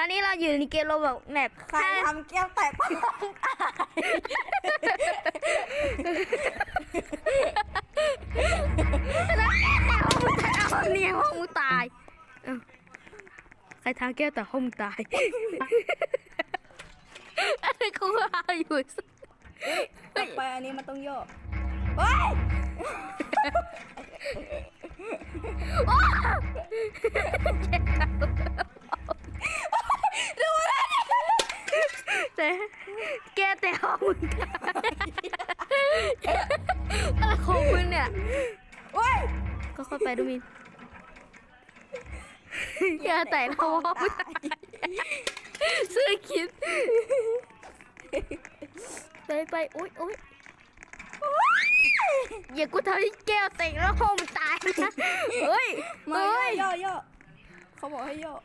อนนี้เราอยู่ในเกมโรบอกแมปใครทำแก้วแตกเอาเนี่ยห้องมึงตายเอ้าใครทางแก้วแต่ห้องมึงตาย อะไรเขาว่าอยู่สิต่อไปอันนี้มันต้องโยกเฮ้ยแต่แก้แต่ห้ องมึงตายอะไรของมึงเนี่ยเฮ้ยก็เข้าไปดูมินแก้แต่ห้องมึงตายซื้อคิด ไปไปอุ้ยอุ้ยอย่ากูทำให้แก้วแตกแล้วห้องมึงตายนะเฮ้ยมาเฮ้ยโยกโยกเขาบอกให้โยก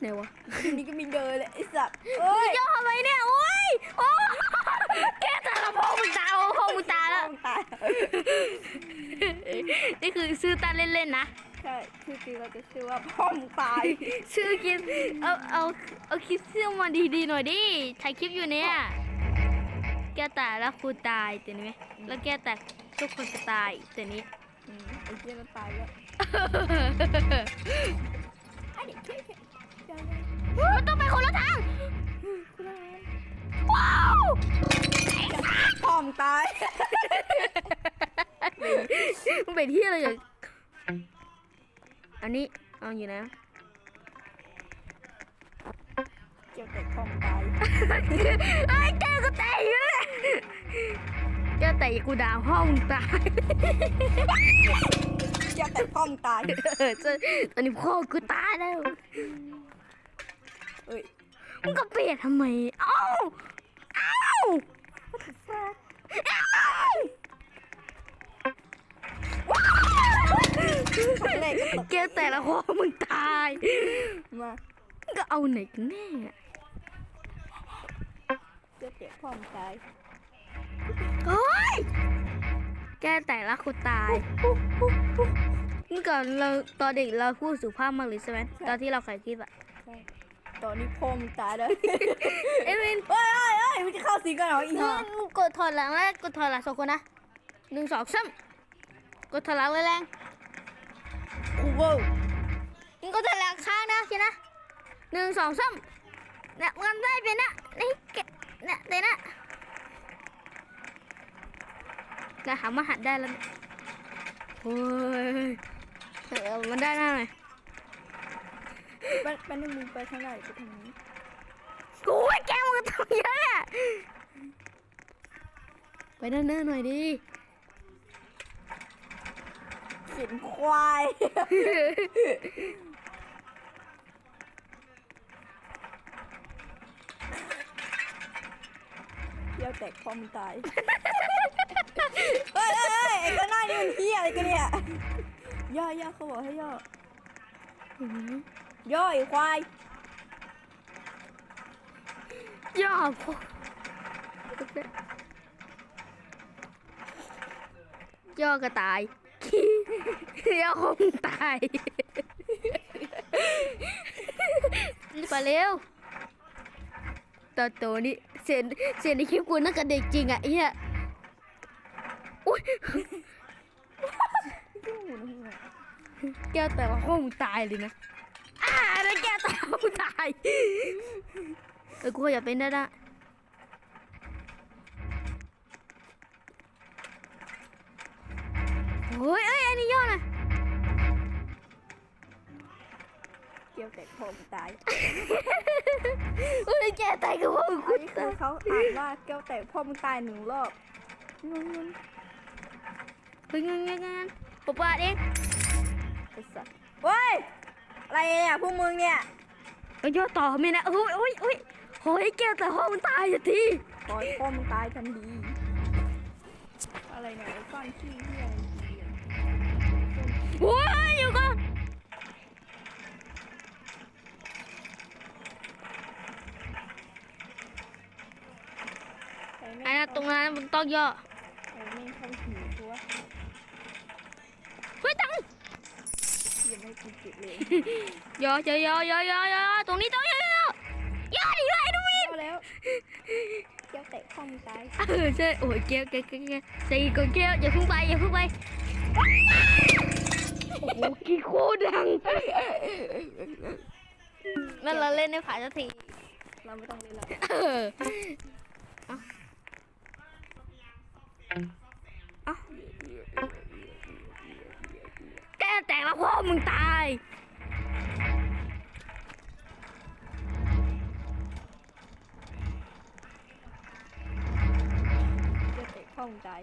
ไหนวะทีนี้ก็มีเดินเลยไอ้สัตว์เฮ้ยย่อทำไมเนี่ยโอ้ยโอ้แก้แต่ละห้องมึงตายเอาห้องมึงตายแล้ว ต้องตาย นี่ คือซื้อตาเล่นๆนะ ใช่ชื่อจริงเราจะชื่อว่าพ่อมงตาย ชื่อคลิปเอาเอาเอาคลิปเสื้อมาดีๆหน่อยดิถ่ายคลิปอยู่เนี่ยแก้แต่แล้วครูตายแต่นี้ไหมแล้วแก้แต่ทุกคนจะตายแต่นี้อืมไอ้เหี้ยมันตายแล้วไอ้เด็กเท่ๆเดี๋ยวๆมันต้องไปคนละทางว้าวพ่อมงตาย มึงเป็นที่อะไรอย่างอันนี้เอาอยู่นะเกี่ยวแต่พ่อมงตายไอ้ยแกก็แตะอยู่เลยแกแตะกูด่าห้องตายเกี่ยวแต่พ่อมงตายเออจะตอนนี้พ่อกูตายแล้วเอ้ยมึงก็เปลี่ยนทำไมเอ้าเอ้า กก็ตกแกแต่ละห้องมึงตาย มามึงก็เอาไหนกันแน่เกี่ยวแต่พ่อมงตายเฮ้ยแกแต่ละกูตายเมื่อก่อนเราตอนเด็กเราพูดสุภาพมากเลยใช่ไหมตอนที่เราขายคลิปอะใช่ตอนนี้พ่อมงตายแล้วเอ้ยวินเฮ้ยเฮ้ยเฮ้ยมันจะเข้าสิงกันเหรออีห่ามึงกดถอดหลังแล้วกดถอดหลังสองคนนะหนึ่งสองสามกดถอดหลังแรงคูเวอร์ๆมึงกดถอดหลังข้างนะใช่นะหนึ่งสองสามเนี่ยมันได้เป็นนะนี่แกะเนี่ยเต้นนะเราหามาหัดได้แล้วเนี่ยโอ้ยเออมันได้หน้าหน่อยไปไปในมือไปข้างหน้าหรือไปทางนี้โอ้ยแกมึงทำเยอะอะไปด้านหน้าหน่อยดิเข็นควายเกี่ยวแตกพ่อมงตายเฮ้ยเฮ้ยเฮ้ยไอ้ข้างหน้านี่มันเฮียอะไรกันเนี่ย ย่อย่อเขาบอกให้ย่อย่อไอ้ควาย ย่อพวกย่อกระต่าย ย่อคงตายรีบไปเร็วตอนโตนี่เสียงเสียงในคลิปกูน่ากับเด็กจริงอะไอ้เหี้ยอุ้ยแก้วแต่ละห้องตายเลยนะอ่าแล้วแก้วแต่ละห้องตายเออกูขยับเป็นได้ละ เกี่ยวแตกพ่อมงตายเอ้ยแกตายกับพ่ออักูนนี้คือเขาอ่านว่าเกี่ยวแตกพ่อมงตายหนึ่งรอบงงงเฮ้ยงั้นงั้นงั้นปะปะเองไอ้สัสเฮ้ยอะไรเนี่ยพวกมึงเนี่ยเอ้ยย่อต่อไม่นะโอ้ยโอ้ยโอ้ยโอ้ยแกแต่ห้องมันตายอย่าทีขอให้พ่อมึงตายทันทีอะไรเนี่ยไอ้ก้อนขี้เหี้ยอะไรเนี่ยโอ้ยอยู่ก่อน ใครไม่ อันนั้น ตรงนั้นมันต้องย่อใครไม่เข้าหูตัวเฮ้ยตังยังไม่กูเก็บเลยยอยอยอยอยอยอตรงนี้ตรงนี้ยอยอดีเลยดูวินเอาแล้วแก้วเตะข้อมึงตายเออใช่โอ้ยแก้วแก้วแก้วแก้วใส่ก่อนแก้วอย่าเพิ่งไปอย่าเพิ่งไปโอ้โหกี่โคตรดังนั่นเราเล่นในผาสักทีเราไม่ต้องเล่นแล้วเออเอาเอาแก้วแตกแล้วพ่อมึงตายแก้วเตะข้อมึงตาย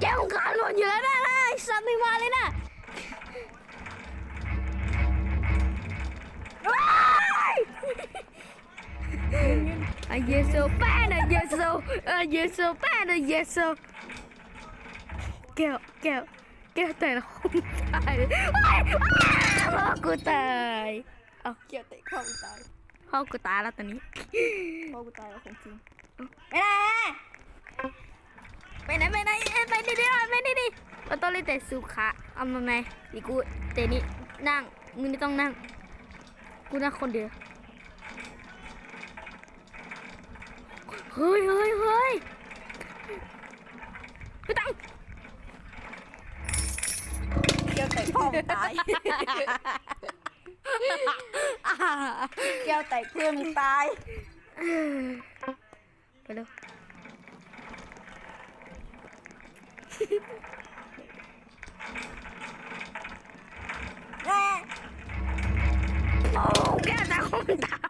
แก้วขาหล่นอยู่แล้วนะนะไอ้สัตว์ไม่มาเลยนะ อเยโซแป้นอะเยโซอะเยโซแป้นอะเยโซแก้วแก้วแก้วแต่ละคนตายว้ายพ่อกูตายแก้วเตะข้องตายพ่อกูตายแล้วตอนนี้พ่อกูตายแล้วของจริงไปไหนไปไหนเอ้ยไปดิดิไปดิดิเราต้องเล่นแต่สุขาเอามาไหมดีกูเตะนี่นั่งมึงไม่ต้องนั่งกูนั่งคนเดียว เฮ้ยเฮ้ยเฮ้ยพี่ตังแก้วเตะข้อมึงตาย แก้วเตะเพื่อนมึงตาย ไปเร็วแน่โอ้แก้วแต่คนตาย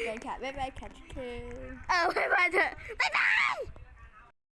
เล่นแบบอื่นกันค่ะบ๊ายบายค่ะทุกคนเออไปไปเถอะไปไป